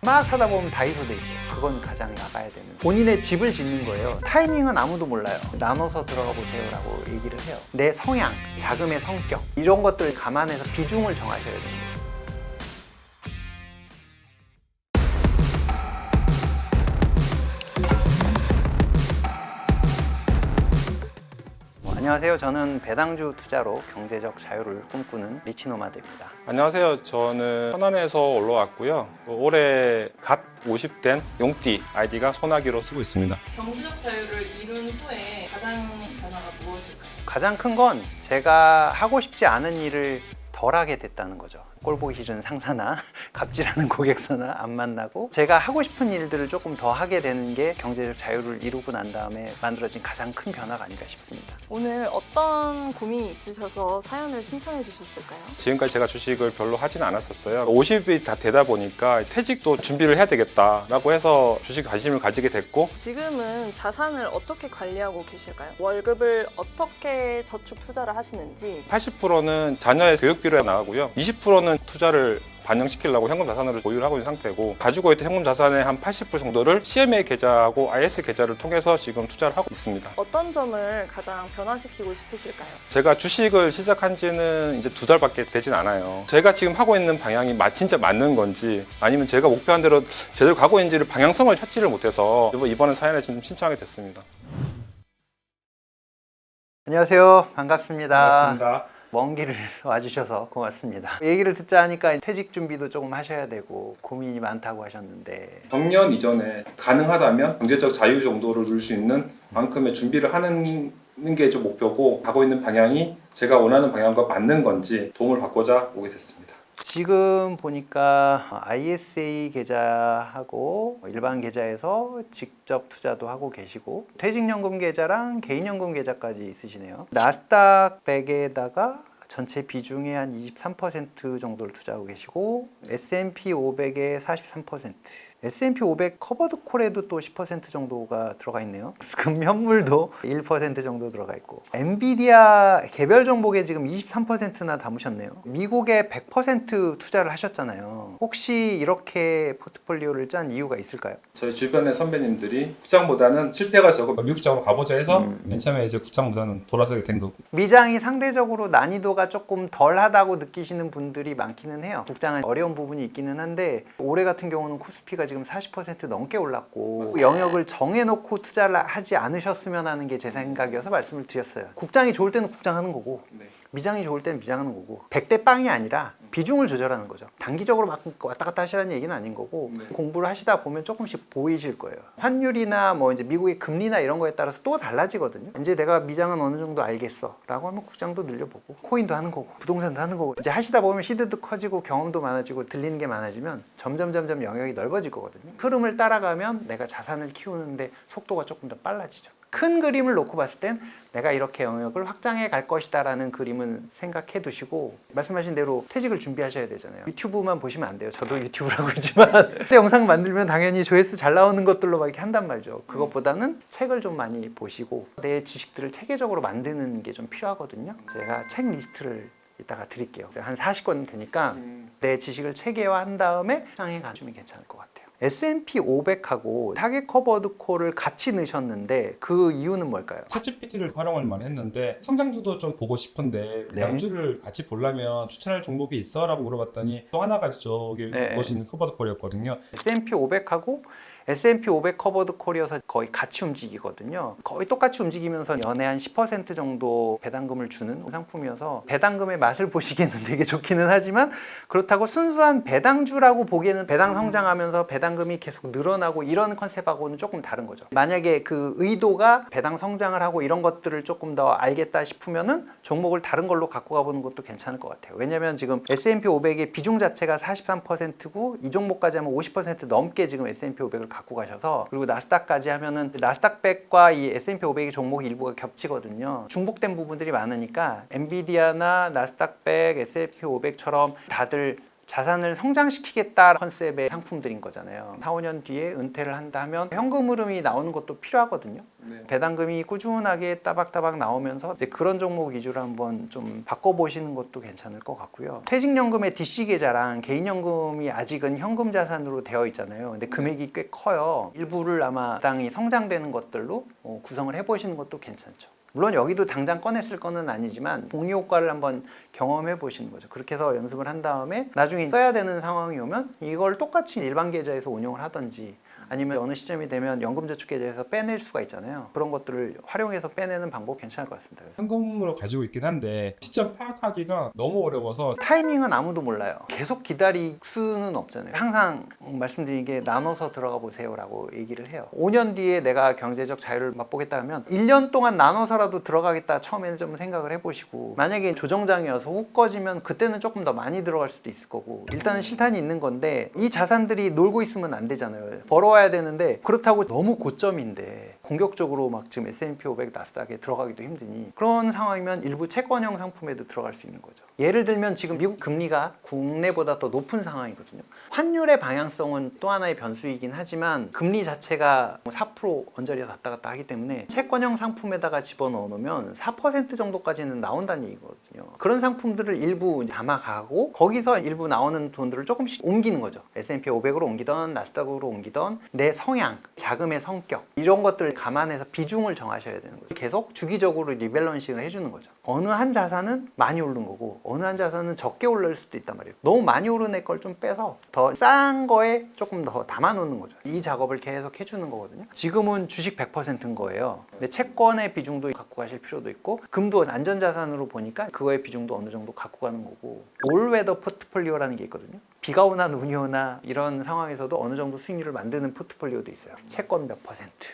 막 사다 보면 다이소 돼 있어요. 그건 가장 나가야 되는. 본인의 집을 짓는 거예요. 타이밍은 아무도 몰라요. 나눠서 들어가 보세요라고 얘기를 해요. 내 성향, 자금의 성격 이런 것들 감안해서 비중을 정하셔야 됩니다. 안녕하세요. 저는 배당주 투자로 경제적 자유를 꿈꾸는 리치노마드입니다. 안녕하세요. 저는 천안에서 올라왔고요. 올해 갓 50된 용띠 아이디가 소나기로 쓰고 있습니다. 경제적 자유를 이룬 후에 가장 변화가 무엇일까요? 가장 큰 건 제가 하고 싶지 않은 일을 덜 하게 됐다는 거죠. 꼴 보기 싫은 상사나 갑질하는 고객사나 안 만나고 제가 하고 싶은 일들을 조금 더 하게 되는 게 경제적 자유를 이루고 난 다음에 만들어진 가장 큰 변화가 아닌가 싶습니다. 오늘 어떤 고민이 있으셔서 사연을 신청해 주셨을까요? 지금까지 제가 주식을 별로 하진 않았었어요. 50이 다 되다 보니까 퇴직도 준비를 해야 되겠다라고 해서 주식 관심을 가지게 됐고 지금은 자산을 어떻게 관리하고 계실까요? 월급을 어떻게 저축 투자를 하시는지 80%는 자녀의 교육비로 나가고요. 20%는 투자를 반영시키려고 현금 자산으로 보유를 하고 있는 상태고 가지고 있던 현금 자산의 한 80% 정도를 CMA 계좌하고 IS 계좌를 통해서 지금 투자를 하고 있습니다. 어떤 점을 가장 변화시키고 싶으실까요? 제가 주식을 시작한 지는 이제 두 달밖에 되진 않아요. 제가 지금 하고 있는 방향이 마- 진짜 맞는 건지 아니면 제가 목표한 대로 제대로 가고 있는지를 방향성을 찾지를 못해서 이번 사연에 지금 신청하게 됐습니다. 안녕하세요. 반갑습니다. 먼 길을 와주셔서 고맙습니다. 얘기를 듣자 하니까 퇴직 준비도 조금 하셔야 되고 고민이 많다고 하셨는데 정년 이전에 가능하다면 경제적 자유 정도를 누릴 수 있는 만큼의 준비를 하는 게 좀 목표고 가고 있는 방향이 제가 원하는 방향과 맞는 건지 도움을 받고자 오게 됐습니다. 지금 보니까 ISA 계좌하고 일반 계좌에서 직접 투자도 하고 계시고 퇴직연금 계좌랑 개인연금 계좌까지 있으시네요. 나스닥 100에다가 전체 비중의 한 23% 정도를 투자하고 계시고 S&P 500의 43% S&P 500 커버드 콜에도 또 10% 정도가 들어가 있네요. 금현물도 1% 정도 들어가 있고 엔비디아 개별 종목에 지금 23%나 담으셨네요. 미국에 100% 투자를 하셨잖아요. 혹시 이렇게 포트폴리오를 짠 이유가 있을까요? 저희 주변의 선배님들이 국장보다는 실패가 적어 미국 장으로 가보자 해서 음. 맨 처음에 이제 국장보다는 돌아서게 된 거고 미장이 상대적으로 난이도가 조금 덜하다고 느끼시는 분들이 많기는 해요. 국장은 어려운 부분이 있기는 한데 올해 같은 경우는 코스피가 지금 40% 넘게 올랐고 영역을 정해놓고 투자를 하지 않으셨으면 하는 게 제 생각이어서 말씀을 드렸어요. 국장이 좋을 때는 국장하는 거고 네. 미장이 좋을 때는 미장하는 거고 100대 빵이 아니라 비중을 조절하는 거죠. 단기적으로 막 왔다 갔다 하시라는 얘기는 아닌 거고 네. 공부를 하시다 보면 조금씩 보이실 거예요. 환율이나 뭐 이제 미국의 금리나 이런 거에 따라서 또 달라지거든요. 이제 내가 미장은 어느 정도 알겠어라고 하면 국장도 늘려보고 코인도 하는 거고 부동산도 하는 거고 이제 하시다 보면 시드도 커지고 경험도 많아지고 들리는 게 많아지면 점점 점점 영역이 넓어질 거거든요. 흐름을 따라가면 내가 자산을 키우는데 속도가 조금 더 빨라지죠. 큰 그림을 놓고 봤을 땐 내가 이렇게 영역을 확장해 갈 것이다라는 그림은 생각해 두시고 말씀하신 대로 퇴직을 준비하셔야 되잖아요. 유튜브만 보시면 안 돼요. 저도 유튜브를 하고 있지만 영상 만들면 당연히 조회수 잘 나오는 것들로 막 이렇게 한단 말이죠. 그것보다는 책을 좀 많이 보시고 내 지식들을 체계적으로 만드는 게 좀 필요하거든요. 제가 책 리스트를 이따가 드릴게요. 한 40권 되니까 내 지식을 체계화한 다음에 상에 가주면 괜찮을 것 같아요. S&P 500하고 타겟 커버드 콜을 같이 넣으셨는데 그 이유는 뭘까요? 챗GPT를 활용을 많이 했는데 성장주도 좀 보고 싶은데 네. 양주를 같이 보려면 추천할 종목이 있어 라고 물어봤더니 또 하나가 저기 네. 것이 있는 커버드 콜이었거든요. S&P 500하고 S&P 500 커버드 콜이어서 거의 같이 움직이거든요. 거의 똑같이 움직이면서 연에 한 10% 정도 배당금을 주는 상품이어서 배당금의 맛을 보시기에는 되게 좋기는 하지만 그렇다고 순수한 배당주라고 보기에는 배당 성장하면서 배당금이 계속 늘어나고 이런 컨셉하고는 조금 다른 거죠. 만약에 그 의도가 배당 성장을 하고 이런 것들을 조금 더 알겠다 싶으면은 종목을 다른 걸로 갖고 가보는 것도 괜찮을 것 같아요. 왜냐면 지금 S&P 500의 비중 자체가 43%고 이 종목까지 하면 50% 넘게 지금 S&P 500을 갖고 가셔서 그리고 나스닥까지 하면은 나스닥 100과 이 S&P 500의 종목이 일부가 겹치거든요. 중복된 부분들이 많으니까 엔비디아나 나스닥 100, S&P 500처럼 다들 자산을 성장시키겠다 컨셉의 상품들인 거잖아요. 4, 5년 뒤에 은퇴를 한다 하면 현금 흐름이 나오는 것도 필요하거든요. 배당금이 꾸준하게 따박따박 나오면서 이제 그런 종목 위주로 한번 좀 바꿔보시는 것도 괜찮을 것 같고요. 퇴직연금의 DC 계좌랑 개인연금이 아직은 현금 자산으로 되어 있잖아요. 근데 금액이 꽤 커요. 일부를 아마 당이 성장되는 것들로 어, 구성을 해보시는 것도 괜찮죠. 물론 여기도 당장 꺼냈을 거는 아니지만 공유 효과를 한번 경험해 보시는 거죠. 그렇게 해서 연습을 한 다음에 나중에 써야 되는 상황이 오면 이걸 똑같이 일반 계좌에서 운용을 하든지 아니면 어느 시점이 되면 연금저축계좌에서 빼낼 수가 있잖아요. 그런 것들을 활용해서 빼내는 방법 괜찮을 것 같습니다. 그래서 현금으로 가지고 있긴 한데 시점 파악하기가 너무 어려워서 타이밍은 아무도 몰라요. 계속 기다릴 수는 없잖아요. 항상 말씀드린 게 나눠서 들어가 보세요라고 얘기를 해요. 5년 뒤에 내가 경제적 자유를 맛보겠다 하면 1년 동안 나눠서라도 들어가겠다 처음에는 좀 생각을 해보시고 만약에 조정장이어서 훅 꺼지면 그때는 조금 더 많이 들어갈 수도 있을 거고 일단은 실탄이 있는 건데 이 자산들이 놀고 있으면 안 되잖아요. 벌어와야 되는데 그렇다고 너무 고점인데 공격적으로 막 지금 S&P 500 나스닥에 들어가기도 힘드니 그런 상황이면 일부 채권형 상품에도 들어갈 수 있는 거죠. 예를 들면 지금 미국 금리가 국내보다 더 높은 상황이거든요. 환율의 방향성은 또 하나의 변수이긴 하지만 금리 자체가 4% 언저리에서 왔다 갔다 하기 때문에 채권형 상품에다가 집어넣어 놓으면 4% 정도까지는 나온다는 얘기거든요. 그런 상품들을 일부 담아가고 거기서 일부 나오는 돈들을 조금씩 옮기는 거죠. S&P 500으로 옮기던 나스닥으로 옮기던 내 성향, 자금의 성격 이런 것들을 감안해서 비중을 정하셔야 되는 거죠. 계속 주기적으로 리밸런싱을 해주는 거죠. 어느 한 자산은 많이 오른 거고 어느 한 자산은 적게 오를 수도 있단 말이에요. 너무 많이 오른 애 걸 좀 빼서 더 싼 거에 조금 더 담아놓는 거죠. 이 작업을 계속 해주는 거거든요. 지금은 주식 100%인 거예요. 근데 채권의 비중도 갖고 가실 필요도 있고 금도 안전자산으로 보니까 그거의 비중도 어느 정도 갖고 가는 거고 올웨더 포트폴리오라는 게 있거든요. 비가 오나 눈이 오나 이런 상황에서도 어느 정도 수익률을 만드는 포트폴리오도 있어요. 채권 몇 퍼센트,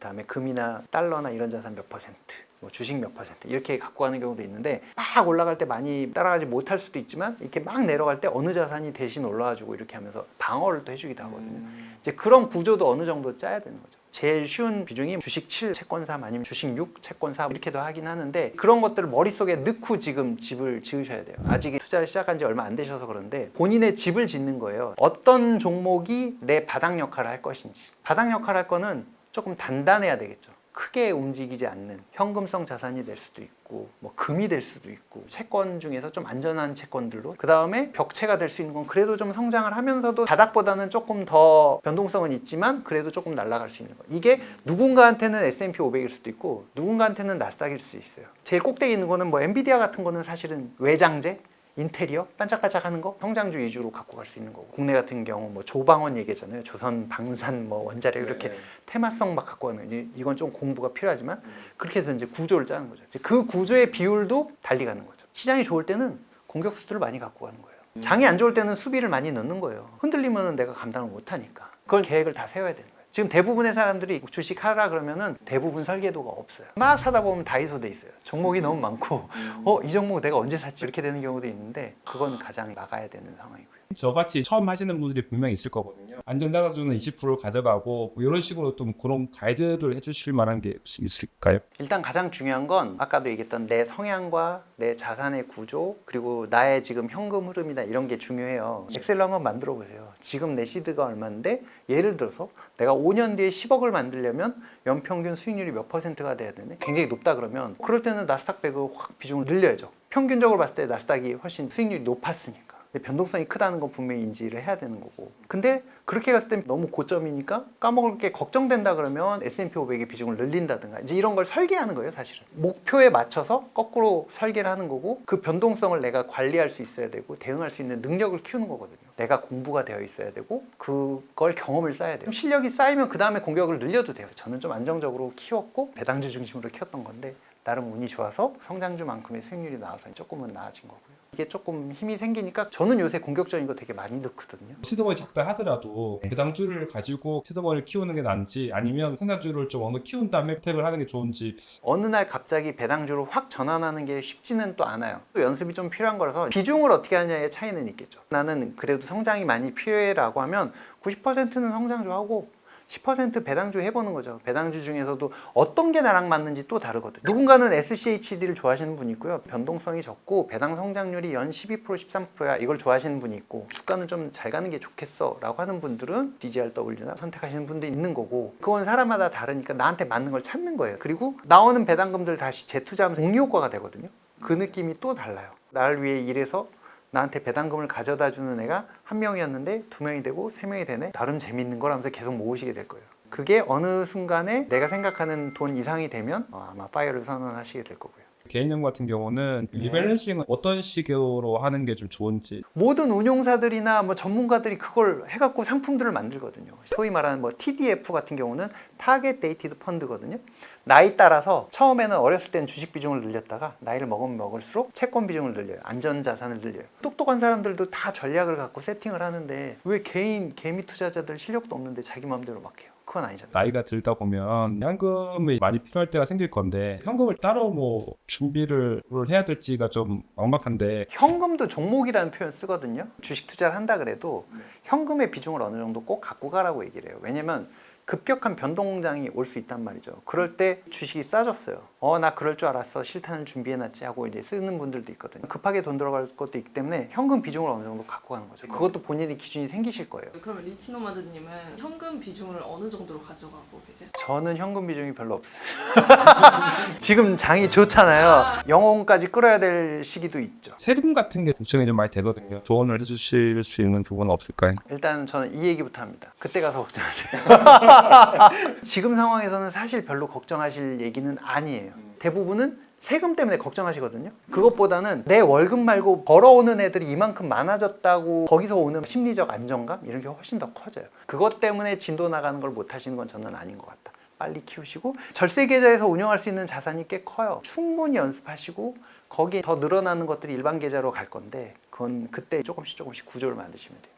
그다음에 금이나 달러나 이런 자산 몇 퍼센트, 뭐 주식 몇 퍼센트 이렇게 갖고 가는 경우도 있는데 막 올라갈 때 많이 따라가지 못할 수도 있지만 이렇게 막 내려갈 때 어느 자산이 대신 올라와주고 이렇게 하면서 방어를 또 해주기도 하거든요. 이제 그런 구조도 어느 정도 짜야 되는 거죠. 제일 쉬운 비중이 주식 7, 채권 3 아니면 주식 6, 채권 4 이렇게도 하긴 하는데 그런 것들을 머릿속에 넣고 지금 집을 지으셔야 돼요. 아직 투자를 시작한 지 얼마 안 되셔서 그런데 본인의 집을 짓는 거예요. 어떤 종목이 내 바닥 역할을 할 것인지. 바닥 역할을 할 거는 조금 단단해야 되겠죠. 크게 움직이지 않는 현금성 자산이 될 수도 있고 뭐 금이 될 수도 있고 채권 중에서 좀 안전한 채권들로. 그 다음에 벽체가 될 수 있는 건 그래도 좀 성장을 하면서도 바닥보다는 조금 더 변동성은 있지만 그래도 조금 날아갈 수 있는 거. 이게 누군가한테는 S&P 500일 수도 있고 누군가한테는 나스닥일 수 있어요. 제일 꼭대기 있는 거는 뭐 엔비디아 같은 거는 사실은 외장재 인테리어? 반짝반짝하는 거? 성장주 위주로 갖고 갈 수 있는 거고. 국내 같은 경우 뭐 조방원 얘기잖아요. 조선 방산 뭐 원자력 이렇게 테마성 막 갖고 가는 거지 이건 좀 공부가 필요하지만 그렇게 해서 이제 구조를 짜는 거죠. 이제 그 구조의 비율도 달리 가는 거죠. 시장이 좋을 때는 공격 수들을 많이 갖고 가는 거예요. 장이 안 좋을 때는 수비를 많이 넣는 거예요. 흔들리면 내가 감당을 못 하니까. 그걸 계획을 다 세워야 되는 거예요 지금 대부분의 사람들이 주식 하라 그러면은 대부분 설계도가 없어요. 막 사다 보면 다이소 돼 있어요. 종목이 너무 많고, 어, 이 종목 내가 언제 샀지? 이렇게 되는 경우도 있는데, 그건 가장 나가야 되는 상황이고요. 저같이 처음 하시는 분들이 분명히 있을 거거든요. 안전자산주는 20% 가져가고 뭐 이런 식으로 좀 그런 가이드를 해주실 만한 게 있을까요? 일단 가장 중요한 건 아까도 얘기했던 내 성향과 내 자산의 구조 그리고 나의 지금 현금 흐름이나 이런 게 중요해요. 엑셀로 한번 만들어 보세요. 지금 내 시드가 얼마인데 예를 들어서 내가 5년 뒤에 10억을 만들려면 연평균 수익률이 몇 퍼센트가 돼야 되네? 굉장히 높다 그러면 그럴 때는 나스닥 배그 확 비중을 늘려야죠. 평균적으로 봤을 때 나스닥이 훨씬 수익률이 높았으니까. 변동성이 크다는 건 분명히 인지를 해야 되는 거고. 근데 그렇게 갔을 때 너무 고점이니까 까먹을 게 걱정된다 그러면 S&P 500의 비중을 늘린다든가 이제 이런 걸 설계하는 거예요, 사실은. 목표에 맞춰서 거꾸로 설계를 하는 거고 그 변동성을 내가 관리할 수 있어야 되고 대응할 수 있는 능력을 키우는 거거든요. 내가 공부가 되어 있어야 되고 그걸 경험을 쌓아야 돼요. 실력이 쌓이면 그 다음에 공격을 늘려도 돼요. 저는 좀 안정적으로 키웠고 배당주 중심으로 키웠던 건데 나름 운이 좋아서 성장주만큼의 수익률이 나와서 조금은 나아진 거고요. 이게 조금 힘이 생기니까 저는 요새 공격적인 거 되게 많이 넣거든요. 시드머니 작다 하더라도 배당주를 가지고 시드머니를 키우는 게 나은지 아니면 성장주를 좀 어느 키운 다음에 혜택을 하는 게 좋은지 어느 날 갑자기 배당주로 확 전환하는 게 쉽지는 또 않아요. 또 연습이 좀 필요한 거라서 비중을 어떻게 하냐의 차이는 있겠죠. 나는 그래도 성장이 많이 필요해라고 하면 90%는 성장주 하고 10% 배당주 해보는 거죠. 배당주 중에서도 어떤 게 나랑 맞는지 또 다르거든요. 누군가는 SCHD를 좋아하시는 분이 있고요. 변동성이 적고 배당 성장률이 연 12% 13%야 이걸 좋아하시는 분이 있고 주가는 좀 잘 가는 게 좋겠어 라고 하는 분들은 DGRW나 선택하시는 분도 있는 거고 그건 사람마다 다르니까 나한테 맞는 걸 찾는 거예요. 그리고 나오는 배당금들 다시 재투자하면 복리 효과가 되거든요. 그 느낌이 또 달라요. 나를 위해 일해서 나한테 배당금을 가져다 주는 애가 한 명이었는데 두 명이 되고 세 명이 되네. 나름 재밌는 거라면서 계속 모으시게 될 거예요. 그게 어느 순간에 내가 생각하는 돈 이상이 되면 어, 아마 파이어를 선언하시게 될 거고요 개인형 같은 경우는 네. 리밸런싱은 어떤 식으로 하는 게 좀 좋은지. 모든 운용사들이나 뭐 전문가들이 그걸 해갖고 상품들을 만들거든요. 소위 말하는 뭐 TDF 같은 경우는 타겟 데이티드 펀드거든요. 나이 따라서 처음에는 어렸을 땐 주식 비중을 늘렸다가 나이를 먹으면 먹을수록 채권 비중을 늘려요. 안전 자산을 늘려요. 똑똑한 사람들도 다 전략을 갖고 세팅을 하는데 왜 개인 개미 투자자들 실력도 없는데 자기 마음대로 막 해요 그건 아니잖아요 나이가 들다 보면 현금이 많이 필요할 때가 생길 건데 현금을 따로 뭐 준비를 해야 될지가 좀 막막한데 현금도 종목이라는 표현 쓰거든요. 주식 투자를 한다 그래도 현금의 비중을 어느 정도 꼭 갖고 가라고 얘기를 해요. 왜냐면 급격한 변동장이 올 수 있단 말이죠. 그럴 때 주식이 싸졌어요. 어, 나 그럴 줄 알았어. 실탄을 준비해놨지 하고 이제 쓰는 분들도 있거든요. 급하게 돈 들어갈 것도 있기 때문에 현금 비중을 어느 정도 갖고 가는 거죠. 그것도 본인의 기준이 생기실 거예요. 그러면 리치노마드님은 현금 비중을 어느 정도로 가져가고 계세요? 저는 현금 비중이 별로 없어요. 지금 장이 좋잖아요. 영혼까지 끌어야 될 시기도 있죠. 세금 같은 게 걱정이 좀 많이 되거든요. 조언을 해주실 수 있는 부분은 없을까요? 일단 저는 이 얘기부터 합니다. 그때 가서 걱정하세요. 지금 상황에서는 사실 별로 걱정하실 얘기는 아니에요. 대부분은 세금 때문에 걱정하시거든요. 그것보다는 내 월급 말고 벌어오는 애들이 이만큼 많아졌다고 거기서 오는 심리적 안정감 이런 게 훨씬 더 커져요. 그것 때문에 진도 나가는 걸 못 하시는 건 저는 아닌 것 같다. 빨리 키우시고 절세 계좌에서 운영할 수 있는 자산이 꽤 커요. 충분히 연습하시고 거기에 더 늘어나는 것들이 일반 계좌로 갈 건데 그건 그때 조금씩 조금씩 구조를 만드시면 돼요.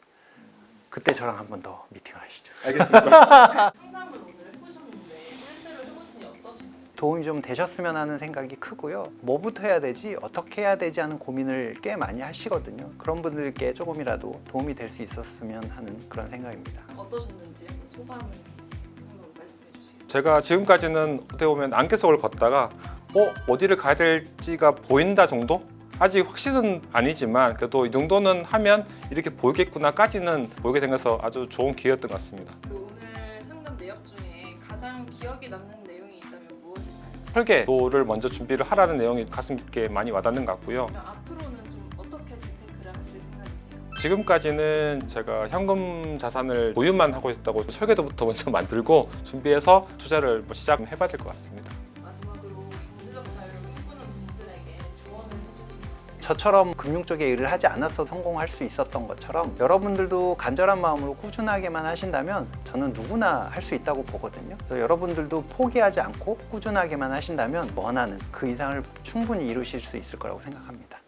그때 저랑 한 번 더 미팅을 하시죠. 상담을 오늘 해보셨는데 실제로 해보시니 어떠신가요? 도움이 좀 되셨으면 하는 생각이 크고요. 뭐부터 해야 되지, 어떻게 해야 되지 하는 고민을 꽤 많이 하시거든요. 그런 분들께 조금이라도 도움이 될 수 있었으면 하는 그런 생각입니다. 어떠셨는지 한번 소감을 한번 말씀해 주시겠어요? 제가 지금까지는 어떻게 보면 안개 속을 걷다가 어 어디를 가야 될지가 보인다 정도? 아직 확신은 아니지만 그래도 이 정도는 하면 이렇게 보이겠구나까지는 보이게 된 것서 아주 좋은 기회였던 것 같습니다. 그 오늘 상담 내역 중에 가장 기억에 남는 내용이 있다면 무엇일까요? 설계도를 먼저 준비를 하라는 내용이 가슴 깊게 많이 와닿는 것 같고요. 앞으로는 좀 어떻게 재테크를 하실 생각이세요? 지금까지는 제가 현금 자산을 보유만 하고 있다고 설계도부터 먼저 만들고 준비해서 투자를 뭐 시작해봐야 될 것 같습니다. 저처럼 금융 쪽에 일을 하지 않아서 성공할 수 있었던 것처럼 여러분들도 간절한 마음으로 꾸준하게만 하신다면 저는 누구나 할 수 있다고 보거든요. 그래서 여러분들도 포기하지 않고 꾸준하게만 하신다면 원하는 그 이상을 충분히 이루실 수 있을 거라고 생각합니다.